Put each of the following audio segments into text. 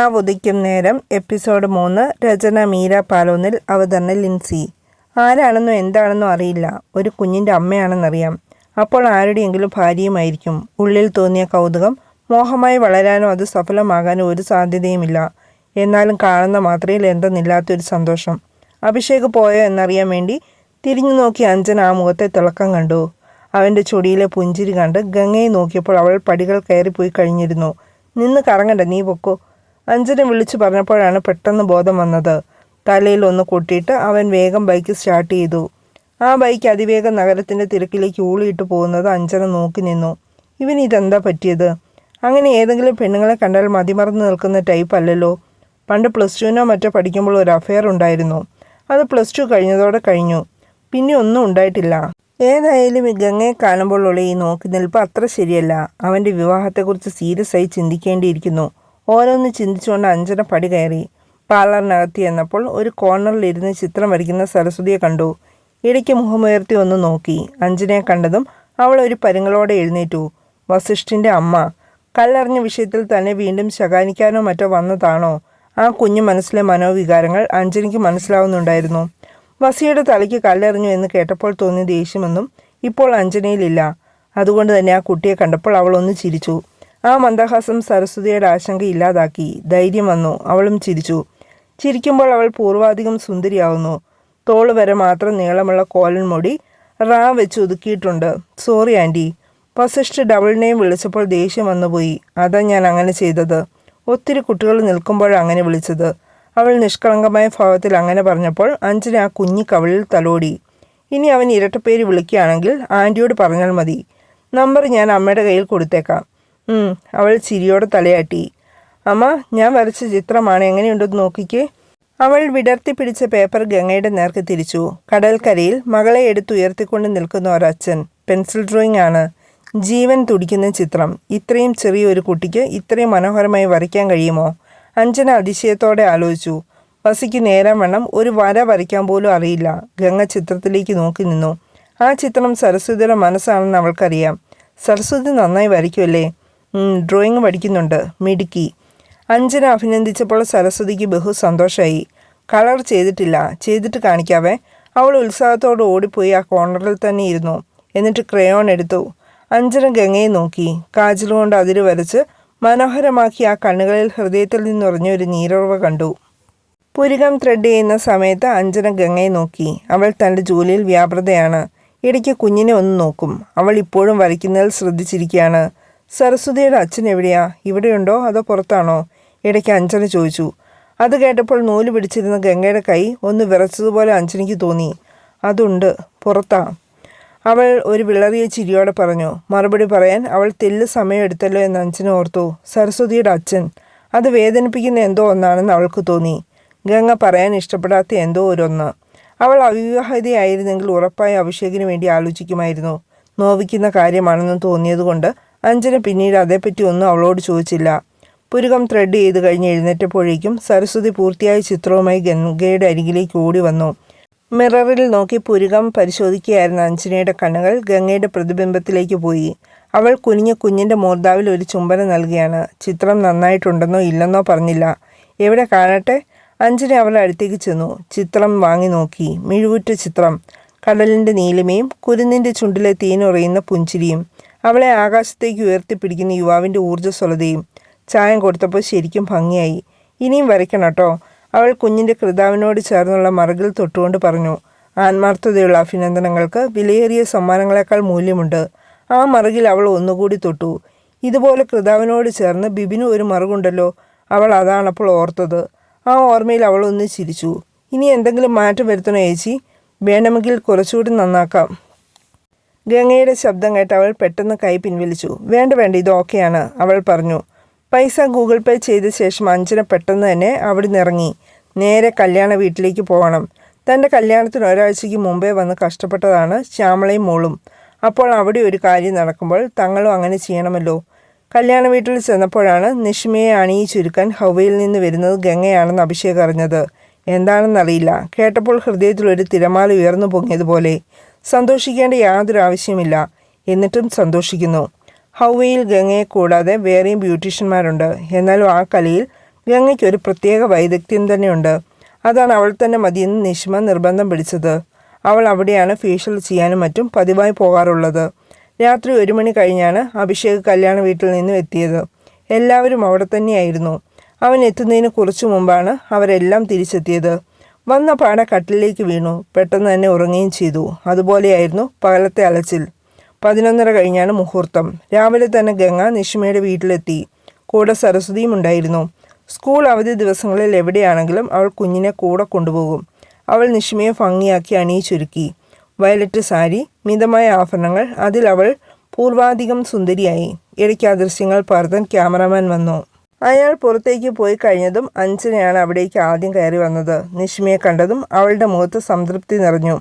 ആ ഉദിക്കും നേരം എപ്പിസോഡ് മൂന്ന് രചന മീര പാലോന്നിൽ അവതരണ ലിൻസി. ആരാണെന്നോ എന്താണെന്നോ അറിയില്ല. ഒരു കുഞ്ഞിന്റെ അമ്മയാണെന്നറിയാം. അപ്പോൾ ആരുടെയെങ്കിലും ഭാര്യയുമായിരിക്കും. ഉള്ളിൽ തോന്നിയ കൗതുകം മോഹമായി വളരാനോ അത് സഫലമാകാനോ ഒരു സാധ്യതയുമില്ല. എന്നാലും കാണുന്ന മാത്രയിൽ എന്തെന്നില്ലാത്തൊരു സന്തോഷം. അഭിഷേക് പോയോ എന്നറിയാൻ വേണ്ടി തിരിഞ്ഞു നോക്കി അഞ്ജന ആ മുഖത്തെ തിളക്കം കണ്ടു. അവന്റെ ചൊടിയിലെ പുഞ്ചിരി കണ്ട് ഗംഗയെ നോക്കിയപ്പോൾ അവൾ പടികൾ കയറിപ്പോയി കഴിഞ്ഞിരുന്നു. നിന്ന് കറങ്ങണ്ട നീ പൊക്കോ. അഞ്ജന വിളിച്ചു പറഞ്ഞപ്പോഴാണ് പെട്ടെന്ന് ബോധം വന്നത്. തലയിൽ ഒന്ന് കൊട്ടിയിട്ട് അവൻ വേഗം ബൈക്ക് സ്റ്റാർട്ട് ചെയ്തു. ആ ബൈക്ക് അതിവേഗം നഗരത്തിന്റെ തിരക്കിലേക്ക് ഊളിയിട്ട് പോകുന്നത് അഞ്ജന നോക്കി നിന്നു. ഇവൻ ഇതെന്താ പറ്റിയത്? അങ്ങനെ ഏതെങ്കിലും പെണ്ണുങ്ങളെ കണ്ടാൽ മതിമറന്ന് നിൽക്കുന്ന ടൈപ്പ് അല്ലല്ലോ. പണ്ട് പ്ലസ് ടുവിനോ മറ്റോ പഠിക്കുമ്പോൾ ഒരു അഫെയർ ഉണ്ടായിരുന്നു. അത് പ്ലസ് ടു കഴിഞ്ഞതോടെ കഴിഞ്ഞു. പിന്നെ ഒന്നും ഉണ്ടായിട്ടില്ല. ഏതായാലും ഗംഗയെ കാണുമ്പോഴുള്ള ഈ നോക്കി നിൽപ്പ് അത്ര ശരിയല്ല. അവന്റെ വിവാഹത്തെക്കുറിച്ച് സീരിയസ് ആയി ചിന്തിക്കേണ്ടിയിരിക്കുന്നു. ഓരോന്ന് ചിന്തിച്ചുകൊണ്ട് അഞ്ജന പടി കയറി പാർലറിനകത്ത് എന്നപ്പോൾ ഒരു കോർണറിലിരുന്ന് ചിത്രം വരയ്ക്കുന്ന സരസ്വതിയെ കണ്ടു. ഇടയ്ക്ക് മുഖമുയർത്തി ഒന്ന് നോക്കി. അഞ്ജനയെ കണ്ടതും അവൾ ഒരു പരുങ്ങളോടെ എഴുന്നേറ്റു. വസിഷ്ഠിന്റെ അമ്മ കല്ലറിഞ്ഞ വിഷയത്തിൽ തന്നെ വീണ്ടും ശകാനിക്കാനോ മറ്റോ വന്നതാണോ? ആ കുഞ്ഞു മനസ്സിലെ മനോവികാരങ്ങൾ അഞ്ജനിക്ക് മനസ്സിലാവുന്നുണ്ടായിരുന്നു. വസിയുടെ തലയ്ക്ക് കല്ലെറിഞ്ഞു എന്ന് കേട്ടപ്പോൾ തോന്നിയ ദേഷ്യമൊന്നും ഇപ്പോൾ അഞ്ജനയിലില്ല. അതുകൊണ്ട് തന്നെ ആ കുട്ടിയെ കണ്ടപ്പോൾ അവൾ ഒന്ന് ചിരിച്ചു. ആ മന്ദഹാസം സരസ്വതിയുടെ ആശങ്ക ഇല്ലാതാക്കി. ധൈര്യം വന്നു. അവളും ചിരിച്ചു. ചിരിക്കുമ്പോൾ അവൾ പൂർവാധികം സുന്ദരിയാവുന്നു. തോൾ വരെ മാത്രം നീളമുള്ള കോലൻ മുടി റാ വെച്ച് ഒതുക്കിയിട്ടുണ്ട്. Sorry aunty Vasishtha double name വിളിച്ചപ്പോൾ ദേഷ്യം വന്നുപോയി. അതാ ഞാൻ അങ്ങനെ ചെയ്തത്. ഒത്തിരി കുട്ടികൾ നിൽക്കുമ്പോഴാണ് അങ്ങനെ വിളിച്ചത്. അവൾ നിഷ്കളങ്കമായ ഭാവത്തിൽ അങ്ങനെ പറഞ്ഞപ്പോൾ അഞ്ജന ആ കുഞ്ഞി കവളിൽ തലോടി. ഇനി അവൻ ഇരട്ടപ്പേര് വിളിക്കുകയാണെങ്കിൽ ആന്റിയോട് പറഞ്ഞാൽ മതി. നമ്പർ ഞാൻ അമ്മയുടെ കയ്യിൽ കൊടുത്തേക്കാം. അവൾ ചിരിയോടെ തലയാട്ടി. അമ്മ ഞാൻ വരച്ച ചിത്രമാണ് എങ്ങനെയുണ്ടെന്ന് നോക്കിക്കേ. അവൾ വിടർത്തി പിടിച്ച പേപ്പർ ഗംഗയുടെ നേർക്ക് തിരിച്ചു. കടൽക്കരയിൽ മകളെ എടുത്തുയർത്തിക്കൊണ്ട് നിൽക്കുന്ന ഒരച്ഛൻ പെൻസിൽ ഡ്രോയിങ് ആണ്. ജീവൻ തുടിക്കുന്ന ചിത്രം. ഇത്രയും ചെറിയ ഒരു കുട്ടിക്ക് ഇത്രയും മനോഹരമായി വരയ്ക്കാൻ കഴിയുമോ? അഞ്ജന അതിശയത്തോടെ ആലോചിച്ചു. വസിക്ക് നേരം വണ്ണം ഒരു വര വരയ്ക്കാൻ പോലും അറിയില്ല. ഗംഗ ചിത്രത്തിലേക്ക് നോക്കി നിന്നു. ആ ചിത്രം സരസ്വതിയുടെ മനസ്സാണെന്ന് അവൾക്കറിയാം. സരസ്വതി നന്നായി വരയ്ക്കുമല്ലേ? ഡ്രോയിങ് പഠിക്കുന്നുണ്ട്. മിടുക്കി. അഞ്ജന അഭിനന്ദിച്ചപ്പോൾ സരസ്വതിക്ക് ബഹു സന്തോഷമായി കളർ ചെയ്തിട്ടില്ല. ചെയ്തിട്ട് കാണിക്കാവേ. അവൾ ഉത്സാഹത്തോട് ഓടിപ്പോയി ആ കോർണറിൽ തന്നെ ഇരുന്നു. എന്നിട്ട് ക്രയോൺ എടുത്തു. അഞ്ജന ഗംഗയെ നോക്കി. കാജൽ കൊണ്ട് അതിര് വരച്ച് മനോഹരമാക്കി ആ കണ്ണുകളിൽ ഹൃദയത്തിൽ നിന്നുറഞ്ഞ ഒരു നീരുറവ കണ്ടു. പുരികം ത്രെഡ് ചെയ്യുന്ന സമയത്ത് അഞ്ജന ഗംഗയെ നോക്കി. അവൾ തന്റെ ജോലിയിൽ വ്യാപൃതയാണ്. ഇടയ്ക്ക് കുഞ്ഞിനെ ഒന്ന് നോക്കും. അവൾ ഇപ്പോഴും വരയ്ക്കുന്നതിൽ ശ്രദ്ധിച്ചിരിക്കുകയാണ്. സരസ്വതിയുടെ അച്ഛൻ എവിടെയാ? ഇവിടെയുണ്ടോ? അതോ പുറത്താണോ? ഇടയ്ക്ക് അഞ്ജന ചോദിച്ചു. അത് കേട്ടപ്പോൾ നൂൽ പിടിച്ചിരുന്ന ഗംഗയുടെ കൈ ഒന്ന് വിറച്ചതുപോലെ അഞ്ജനയ്ക്ക് തോന്നി. അതുണ്ട് പുറത്താ. അവൾ ഒരു വിളറിയ ചിരിയോടെ പറഞ്ഞു മറുപടി പറയാൻ അവൾ തെല്ല് സമയമെടുത്തല്ലോ എന്ന് അഞ്ജന ഓർത്തു. സരസ്വതിയുടെ അച്ഛൻ. അത് വേദനിപ്പിക്കുന്ന എന്തോ ഒന്നാണെന്ന് അവൾക്ക് തോന്നി. ഗംഗ പറയാൻ ഇഷ്ടപ്പെടാത്ത എന്തോ ഒരൊന്ന്. അവൾ അവിവാഹിതയായിരുന്നെങ്കിൽ ഉറപ്പായി അഭിഷേകിന് വേണ്ടി ആലോചിക്കുമായിരുന്നു. നോവിക്കുന്ന കാര്യമാണെന്ന് തോന്നിയതുകൊണ്ട് അഞ്ജന പിന്നീട് അതേപ്പറ്റി ഒന്നും അവളോട് ചോദിച്ചില്ല. പുരുകം ത്രെഡ് ചെയ്ത് കഴിഞ്ഞ് എഴുന്നേറ്റപ്പോഴേക്കും സരസ്വതി പൂർത്തിയായ ചിത്രവുമായി ഗംഗയുടെ അരികിലേക്ക് ഓടി വന്നു. മിററിൽ നോക്കി പുരുകം പരിശോധിക്കുകയായിരുന്ന അഞ്ജനയുടെ കണ്ണുകൾ ഗംഗയുടെ പ്രതിബിംബത്തിലേക്ക് പോയി. അവൾ കുനിഞ്ഞ കുഞ്ഞിന്റെ മോർദാവിൽ ഒരു ചുംബനം നൽകിയാണ്. ചിത്രം നന്നായിട്ടുണ്ടെന്നോ ഇല്ലെന്നോ പറഞ്ഞില്ല. എവിടെ കാണട്ടെ? അഞ്ജന അവളുടെ അടുത്തേക്ക് ചെന്നു. ചിത്രം വാങ്ങി നോക്കി. മിഴുവുറ്റ ചിത്രം. കടലിന്റെ നീലിമയും കുരുന്നിന്റെ ചുണ്ടിലെ തീനുറയുന്ന പുഞ്ചിരിയും. അവളെ ആകാശത്തേക്ക് ഉയർത്തിപ്പിടിക്കുന്ന യുവാവിന്റെ ഊർജസ്വലതയും ചായം കൊടുത്തപ്പോൾ ശരിക്കും ഭംഗിയായി. ഇനിയും വരയ്ക്കണം കേട്ടോ അവൾ കുഞ്ഞിന്റെ കൃതാവിനോട് ചേർന്നുള്ള മറുകിൽ തൊട്ടുകൊണ്ട് പറഞ്ഞു ആത്മാർത്ഥതയുള്ള അഭിനന്ദനങ്ങൾക്ക് വിലയേറിയ സമ്മാനങ്ങളെക്കാൾ മൂല്യമുണ്ട്. ആ മറുകിൽ അവൾ ഒന്നുകൂടി തൊട്ടു. ഇതുപോലെ കൃതാവിനോട് ചേർന്ന് ബിബിന് ഒരു മറുകുണ്ടല്ലോ അവൾ അതാണപ്പോൾ ഓർത്തത്. ആ ഓർമ്മയിൽ അവൾ ഒന്ന് ചിരിച്ചു. ഇനി എന്തെങ്കിലും മാറ്റം വരുത്തണോ ചേച്ചി വേണമെങ്കിൽ കുറച്ചുകൂടി നന്നാക്കാം. ഗംഗയുടെ ശബ്ദം കേട്ട് അവൾ പെട്ടെന്ന് കൈ പിൻവലിച്ചു. വേണ്ട വേണ്ട ഇത് ഓക്കെയാണ് അവൾ പറഞ്ഞു. പൈസ ഗൂഗിൾ പേ ചെയ്ത ശേഷം അഞ്ജന പെട്ടെന്ന് തന്നെ അവിടെ ഇറങ്ങി. നേരെ കല്യാണ വീട്ടിലേക്ക് പോകണം. തന്റെ കല്യാണത്തിന് ഒരാഴ്ചയ്ക്ക് മുമ്പേ വന്ന് കഷ്ടപ്പെട്ടതാണ് ശ്യാമളയും മോളും. അപ്പോൾ അവിടെ ഒരു കാര്യം നടക്കുമ്പോൾ തങ്ങളും അങ്ങനെ ചെയ്യണമല്ലോ. കല്യാണ വീട്ടിൽ ചെന്നപ്പോഴാണ് നിഷ്മയെ അണിയിച്ചൊരുക്കാൻ ഹവയിൽ നിന്ന് വരുന്നത് ഗംഗയാണെന്ന് അഭിഷേക് അറിഞ്ഞത്. എന്താണെന്നറിയില്ല. കേട്ടപ്പോൾ ഹൃദയത്തിൽ ഒരു തിരമാല ഉയർന്നു പൊങ്ങിയതുപോലെ. സന്തോഷിക്കേണ്ട യാതൊരു ആവശ്യമില്ല എന്നിട്ടും സന്തോഷിക്കുന്നു. ഹൗവയിൽ ഗംഗയെ കൂടാതെ വേറെയും ബ്യൂട്ടീഷ്യന്മാരുണ്ട്. എന്നാലും ആ കലയിൽ ഗംഗയ്ക്ക് ഒരു പ്രത്യേക വൈദഗ്ധ്യം തന്നെയുണ്ട്. അതാണ് അവൾ തന്നെ മതിയെന്ന് നിഷ്മ നിർബന്ധം പിടിച്ചത്. അവൾ അവിടെയാണ് ഫേഷ്യൽ ചെയ്യാനും മറ്റും പതിവായി പോകാറുള്ളത്. രാത്രി ഒരു മണി കഴിഞ്ഞാണ് അഭിഷേക് കല്യാണ വീട്ടിൽ നിന്നും എത്തിയത്. എല്ലാവരും അവിടെ തന്നെയായിരുന്നു. അവൻ എത്തുന്നതിന് കുറച്ചു മുമ്പാണ് അവരെല്ലാം തിരിച്ചെത്തിയത്. വന്ന പാട കട്ടിലേക്ക് വീണു. പെട്ടെന്ന് തന്നെ ഉറങ്ങുകയും ചെയ്തു. അതുപോലെയായിരുന്നു പകലത്തെ അലച്ചിൽ. പതിനൊന്നര കഴിഞ്ഞാണ് മുഹൂർത്തം. രാവിലെ തന്നെ ഗംഗ നിഷിമയുടെ വീട്ടിലെത്തി. കൂടെ സരസ്വതിയും ഉണ്ടായിരുന്നു. സ്കൂൾ അവധി ദിവസങ്ങളിൽ എവിടെയാണെങ്കിലും അവൾ കുഞ്ഞിനെ കൂടെ കൊണ്ടുപോകും. അവൾ നിഷിമയെ ഭംഗിയാക്കി അണിയിച്ചൊരുക്കി. വയലറ്റ് സാരി മിതമായ ആഭരണങ്ങൾ അതിൽ അവൾ പൂർവാധികം സുന്ദരിയായി. ഇടയ്ക്ക് ആ ദൃശ്യങ്ങൾ പകർത്താൻ ക്യാമറമാൻ വന്നു. അയാൾ പുറത്തേക്ക് പോയി കഴിഞ്ഞതും അഞ്ചനയാണ് അവിടേക്ക് ആദ്യം കയറി വന്നത്. നിഷ്മയെ കണ്ടതും അവളുടെ മുഖത്ത് സംതൃപ്തി നിറഞ്ഞു.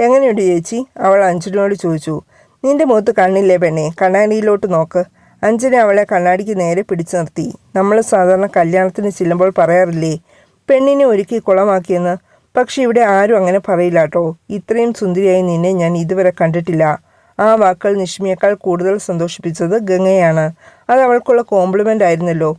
എങ്ങനെയുണ്ട് ചേച്ചി? അവൾ അഞ്ജനയോട് ചോദിച്ചു. നിന്റെ മുഖത്ത് കണ്ണില്ലേ പെണ്ണെ? കണ്ണാടിയിലോട്ട് നോക്ക്. അഞ്ജന അവളെ കണ്ണാടിക്ക് നേരെ പിടിച്ചു നിർത്തി. നമ്മൾ സാധാരണ കല്യാണത്തിന് ചെല്ലുമ്പോൾ പറയാറില്ലേ പെണ്ണിനെ ഒരുക്കി കുളമാക്കിയെന്ന്? പക്ഷെ ഇവിടെ ആരും അങ്ങനെ പറയില്ല കേട്ടോ ഇത്രയും സുന്ദരിയായി നിന്നെ ഞാൻ ഇതുവരെ കണ്ടിട്ടില്ല. ആ വാക്കുകൾ നിഷ്മിയേക്കാൾ കൂടുതൽ സന്തോഷിപ്പിച്ചത് ഗംഗയാണ്. അത് അവൾക്കുള്ള കോംപ്ലിമെന്റ് ആയിരുന്നല്ലോ.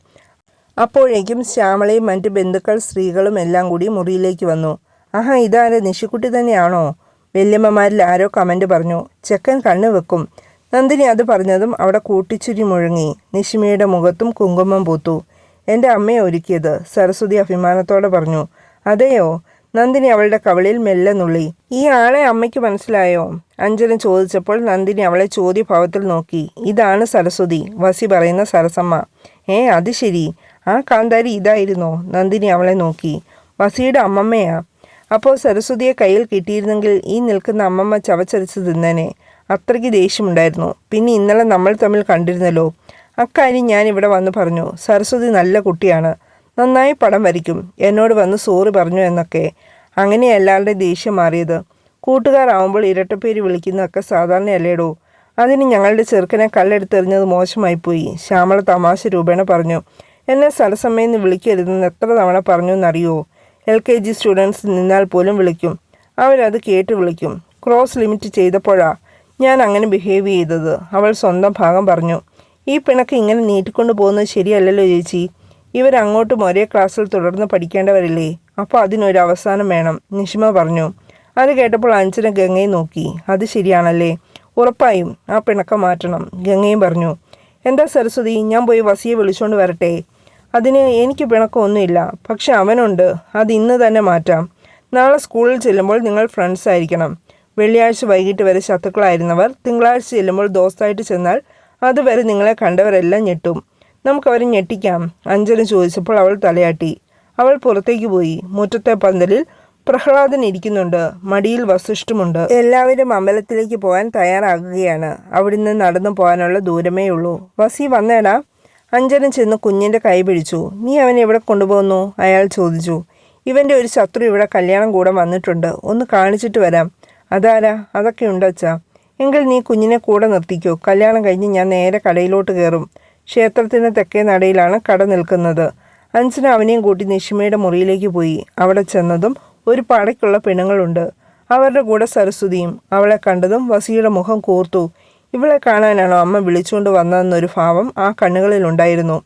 അപ്പോഴേക്കും ശ്യാമളയും മറ്റ് ബന്ധുക്കൾ സ്ത്രീകളും എല്ലാം കൂടി മുറിയിലേക്ക് വന്നു. ആഹാ ഇതാരെ? നിഷിക്കുട്ടി തന്നെയാണോ? വല്യമ്മമാരിൽ ആരോ കമന്റ് പറഞ്ഞു. ചെക്കൻ കണ്ണു വെക്കും. നന്ദിനി അത് പറഞ്ഞതും അവിടെ കൂട്ടിച്ചുരി മുഴങ്ങി. നിഷിമയുടെ മുഖത്തും കുങ്കുമം പൂത്തു. എന്റെ അമ്മയെ ഒരുക്കിയത് സരസ്വതി അഭിമാനത്തോടെ പറഞ്ഞു. അതെയോ? നന്ദിനി അവളുടെ കവളിൽ മെല്ലെ നുള്ളി. ഈ ആളെ അമ്മയ്ക്ക് മനസ്സിലായോ? അഞ്ജന ചോദിച്ചപ്പോൾ നന്ദിനി അവളെ ചോദ്യഭാവത്തിൽ നോക്കി. ഇതാണ് സരസ്വതി വസി പറയുന്ന സരസമ്മ. ഏ അത് ശരി. ആ കാന്താരി ഇതായിരുന്നോ. നന്ദിനി അവളെ നോക്കി. വസിയുടെ അമ്മമ്മയാ. അപ്പോൾ സരസ്വതിയെ കയ്യിൽ കിട്ടിയിരുന്നെങ്കിൽ ഈ നിൽക്കുന്ന അമ്മമ്മ ചവച്ചരച്ച് തിന്നനെ. അത്രയ്ക്ക് ദേഷ്യമുണ്ടായിരുന്നു. പിന്നെ ഇന്നലെ നമ്മൾ തമ്മിൽ കണ്ടിരുന്നല്ലോ. അക്കാര്യം ഞാൻ ഇവിടെ വന്ന് പറഞ്ഞു. സരസ്വതി നല്ല കുട്ടിയാണ്. നന്നായി പടം വരയ്ക്കും. എന്നോട് വന്ന് സോറി പറഞ്ഞു എന്നൊക്കെ. അങ്ങനെ എല്ലാവരുടെ ദേഷ്യം മാറിയത്. കൂട്ടുകാരാവുമ്പോൾ ഇരട്ടപ്പേര് വിളിക്കുന്നതൊക്കെ സാധാരണയല്ലേടോ? അതിന് ഞങ്ങളുടെ ചെറുക്കനെ കല്ലെടുത്തെറിഞ്ഞത് മോശമായിപ്പോയി. ശ്യാമള തമാശ രൂപേണ പറഞ്ഞു. എന്നെ സ്ഥലസമയം വിളിക്കരുതെന്ന് എത്ര തവണ പറഞ്ഞു എന്നറിയോ എൽ കെ ജി സ്റ്റുഡൻസ് നിന്നാൽ പോലും വിളിക്കും. അവരത് കേട്ട് വിളിക്കും. ക്രോസ് ലിമിറ്റ് ചെയ്തപ്പോഴാ ഞാൻ അങ്ങനെ ബിഹേവ് ചെയ്തത്. അവൾ സ്വന്തം ഭാഗം പറഞ്ഞു. ഈ പിണക്ക് ഇങ്ങനെ നീട്ടിക്കൊണ്ടു പോകുന്നത് ശരിയല്ലല്ലോ ചേച്ചി. ഇവരങ്ങോട്ടും ഒരേ ക്ലാസ്സിൽ തുടർന്ന് പഠിക്കേണ്ടവരില്ലേ? അപ്പോൾ അതിനൊരു അവസാനം വേണം. നിഷിമ പറഞ്ഞു. അത് കേട്ടപ്പോൾ അഞ്ചന ഗംഗയെ നോക്കി. അത് ശരിയാണല്ലേ? ഉറപ്പായും ആ പിണക്കം മാറ്റണം. ഗംഗയും പറഞ്ഞു. എന്താ സരസ്വതി ഞാൻ പോയി വസിയെ വിളിച്ചുകൊണ്ട് വരട്ടെ. അതിന് എനിക്ക് പിണക്കമൊന്നുമില്ല. പക്ഷെ അവനുണ്ട്. അത് ഇന്ന് തന്നെ മാറ്റാം. നാളെ സ്കൂളിൽ ചെല്ലുമ്പോൾ നിങ്ങൾ ഫ്രണ്ട്സ് ആയിരിക്കണം. വെള്ളിയാഴ്ച വൈകിട്ട് വരെ ശത്രുക്കളായിരുന്നവർ തിങ്കളാഴ്ച ചെല്ലുമ്പോൾ ദോസ്തായിട്ട് ചെന്നാൽ അതുവരെ നിങ്ങളെ കണ്ടവരെല്ലാം ഞെട്ടും. നമുക്കവരെ ഞെട്ടിക്കാം. അഞ്ജന ചോദിച്ചപ്പോൾ അവൾ തലയാട്ടി. അവൾ പുറത്തേക്ക് പോയി. മുറ്റത്തെ പന്തലിൽ പ്രഹ്ലാദൻ ഇരിക്കുന്നുണ്ട്. മടിയിൽ വസിഷ്ഠമുണ്ട്. എല്ലാവരും അമ്പലത്തിലേക്ക് പോകാൻ തയ്യാറാകുകയാണ്. അവിടുന്ന് നടന്നു പോകാനുള്ള ദൂരമേ ഉള്ളൂ വസി വന്നേടാ. അഞ്ജന ചെന്ന് കുഞ്ഞിന്റെ കൈ പിടിച്ചു. നീ അവനെ എവിടെ കൊണ്ടുപോകുന്നു? അയാൾ ചോദിച്ചു. ഇവന്റെ ഒരു ശത്രു ഇവിടെ കല്യാണം കൂടെ വന്നിട്ടുണ്ട്. ഒന്ന് കാണിച്ചിട്ട് വരാം. അതാരാ? അതൊക്കെ ഉണ്ടച്ചാ. എങ്കിൽ നീ കുഞ്ഞിനെ കൂടെ നിർത്തിക്കോ. കല്യാണം കഴിഞ്ഞ് ഞാൻ നേരെ കടയിലോട്ട് കയറും ക്ഷേത്രത്തിന്റെ തെക്കേ നടയിലാണ് കട നിൽക്കുന്നത്. അഞ്ജന അവനെയും കൂട്ടി നിഷിമയുടെ മുറിയിലേക്ക് പോയി. അവിടെ ചെന്നതും ഒരു പടയ്ക്കുള്ള പെണ്ണുങ്ങളുണ്ട്. അവരുടെ കൂടെ സരസ്വതിയും അവളെ കണ്ടതും വസിയുടെ മുഖം കൂർത്തു. ഇവളെ കാണാനാണോ അമ്മ വിളിച്ചുകൊണ്ട് വന്നതെന്നൊരു ഭാവം ആ കണ്ണുകളിലുണ്ടായിരുന്നു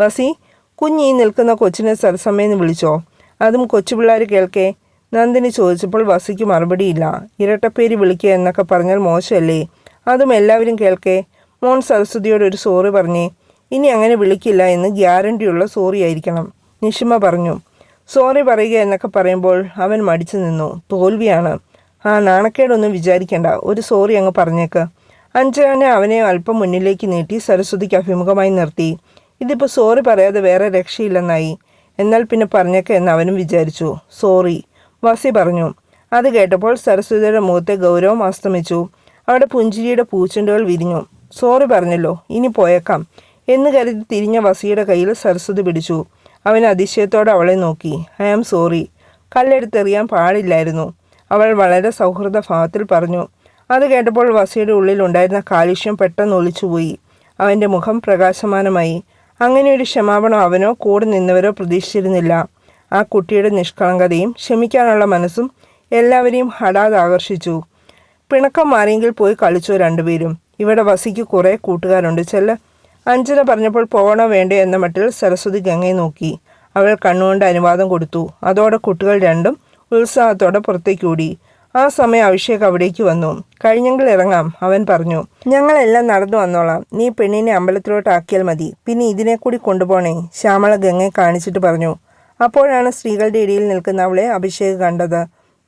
വസി കുഞ്ഞീ നിൽക്കുന്ന കൊച്ചിനെ സരസമ്മയെന്ന് വിളിച്ചോ? അതും കൊച്ചുപിള്ളേർ കേൾക്കേ. നന്ദിനി ചോദിച്ചപ്പോൾ വസിക്ക് മറുപടിയില്ല. ഇരട്ടപ്പേര് വിളിക്കുക എന്നൊക്കെ പറഞ്ഞാൽ മോശമല്ലേ? അതും എല്ലാവരും കേൾക്കേ. മോൻ സരസ്വതിയോട് ഒരു സോറി പറഞ്ഞേ ഇനി അങ്ങനെ വിളിക്കില്ല എന്ന് ഗ്യാരണ്ടിയുള്ള സോറി ആയിരിക്കണം നിഷിമ പറഞ്ഞു. സോറി പറയുക എന്നൊക്കെ പറയുമ്പോൾ അവൻ മടിച്ചു നിന്നു. തോൽവിയാണ്. ആ നാണക്കേടൊന്നും വിചാരിക്കണ്ട. ഒരു സോറി അങ്ങ് പറഞ്ഞേക്ക്. അഞ്ജനെ അവനെ അല്പം മുന്നിലേക്ക് നീട്ടി സരസ്വതിക്ക് അഭിമുഖമായി നിർത്തി. ഇതിപ്പോൾ സോറി പറയാതെ വേറെ രക്ഷയില്ലെന്നായി. എന്നാൽ പിന്നെ പറഞ്ഞേക്ക എന്ന് അവനും വിചാരിച്ചു. സോറി. വസി പറഞ്ഞു. അത് കേട്ടപ്പോൾ സരസ്വതിയുടെ മുഖത്തെ ഗൗരവം അസ്തമിച്ചു. അവിടെ പുഞ്ചിരിയുടെ പൂച്ചെണ്ടുകൾ വിരിഞ്ഞു. സോറി പറഞ്ഞല്ലോ. ഇനി പോയേക്കാം. എന്ന് കരുതി തിരിഞ്ഞ വസിയുടെ കയ്യിൽ സരസ്വതി പിടിച്ചു. അവൻ അതിശയത്തോടെ അവളെ നോക്കി. I am sorry. കല്ലെടുത്തെറിയാൻ പാടില്ലായിരുന്നു. അവൾ വളരെ സൗഹൃദ ഭാവത്തിൽ പറഞ്ഞു. അത് കേട്ടപ്പോൾ വസിയുടെ ഉള്ളിലുണ്ടായിരുന്ന കാലുഷ്യം പെട്ടെന്ന് ഒളിച്ചുപോയി. അവന്റെ മുഖം പ്രകാശമാനമായി. അങ്ങനെ ഒരു ക്ഷമാപണം അവനോ കൂടെ നിന്നവരോ പ്രതീക്ഷിച്ചിരുന്നില്ല. ആ കുട്ടിയുടെ നിഷ്കളങ്കതയും ക്ഷമിക്കാനുള്ള മനസ്സും എല്ലാവരെയും ഹഠാത് ആകർഷിച്ചു പിണക്കം മാറിയെങ്കിൽ പോയി കളിച്ചോ രണ്ടുപേരും. ഇവിടെ വസിക്ക് കുറേ കൂട്ടുകാരുണ്ട്. ചെല്ല അഞ്ജന പറഞ്ഞപ്പോൾ പോകണോ വേണ്ടേ എന്ന മട്ടിൽ സരസ്വതി ഗംഗയെ നോക്കി. അവൾ കണ്ണുകൊണ്ട് അനുവാദം കൊടുത്തു. അതോടെ കുട്ടികൾ രണ്ടും ഉത്സാഹത്തോടെ പുറത്തേക്ക് ഓടി. ആ സമയം അഭിഷേക് അവിടേക്ക് വന്നു. കഴിഞ്ഞെങ്കിൽ ഇറങ്ങാം അവൻ പറഞ്ഞു. ഞങ്ങളെല്ലാം നടന്നു വന്നോളാം. നീ പെണ്ണിനെ അമ്പലത്തിലോട്ട് ആക്കിയാൽ മതി. പിന്നെ ഇതിനെ കൂടി കൊണ്ടുപോണേ ശ്യാമള ഗംഗയെ കാണിച്ചിട്ട് പറഞ്ഞു. അപ്പോഴാണ് സ്ത്രീകളുടെ ഇടയിൽ നിൽക്കുന്ന അവളെ അഭിഷേക് കണ്ടത്.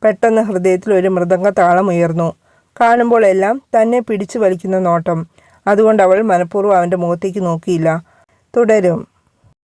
പെട്ടെന്ന് ഹൃദയത്തിൽ ഒരു മൃദംഗ താളം ഉയർന്നു. കാണുമ്പോൾ എല്ലാം തന്നെ പിടിച്ചു വലിക്കുന്ന നോട്ടം. അതുകൊണ്ട് അവൾ മനഃപൂർവം അവന്റെ മുഖത്തേക്ക് നോക്കിയില്ല. തുടരും.